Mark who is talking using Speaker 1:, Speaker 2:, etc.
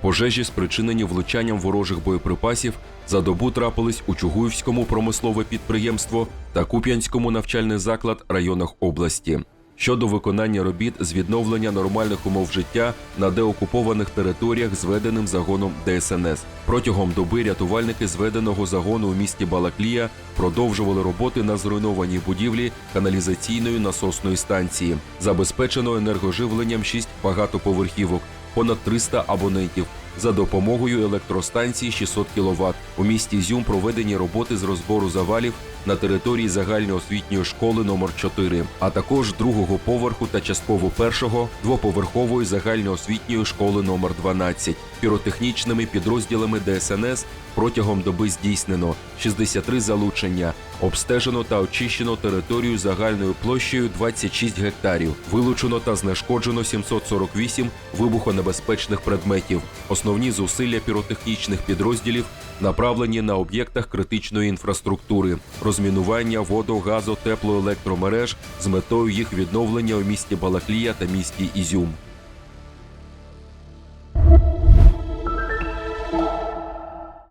Speaker 1: Пожежі, спричинені влучанням ворожих боєприпасів, за добу трапились у Чугуївському промислове підприємство та Куп'янському навчальний заклад районах області. Щодо виконання робіт з відновлення нормальних умов життя на деокупованих територіях зведеним загоном ДСНС. Протягом доби рятувальники зведеного загону у місті Балаклія продовжували роботи на зруйнованій будівлі каналізаційної насосної станції. Забезпечено енергоживленням 6 багатоповерхівок, понад 300 абонентів. За допомогою електростанції 600 кВт. У місті Зюм проведені роботи з розбору завалів на території загальноосвітньої школи номер 4 а також другого поверху та частково першого двоповерхової загальноосвітньої школи номер 12 Піротехнічними підрозділами ДСНС протягом доби здійснено 63 залучення, обстежено та очищено територію загальною площею 26 гектарів, вилучено та знешкоджено 748 вибухонебезпечних предметів. Основні зусилля піротехнічних підрозділів направлені на об'єктах критичної інфраструктури, розмінування водо, газо, теплоелектромереж з метою їх відновлення у місті Балаклія та місті Ізюм.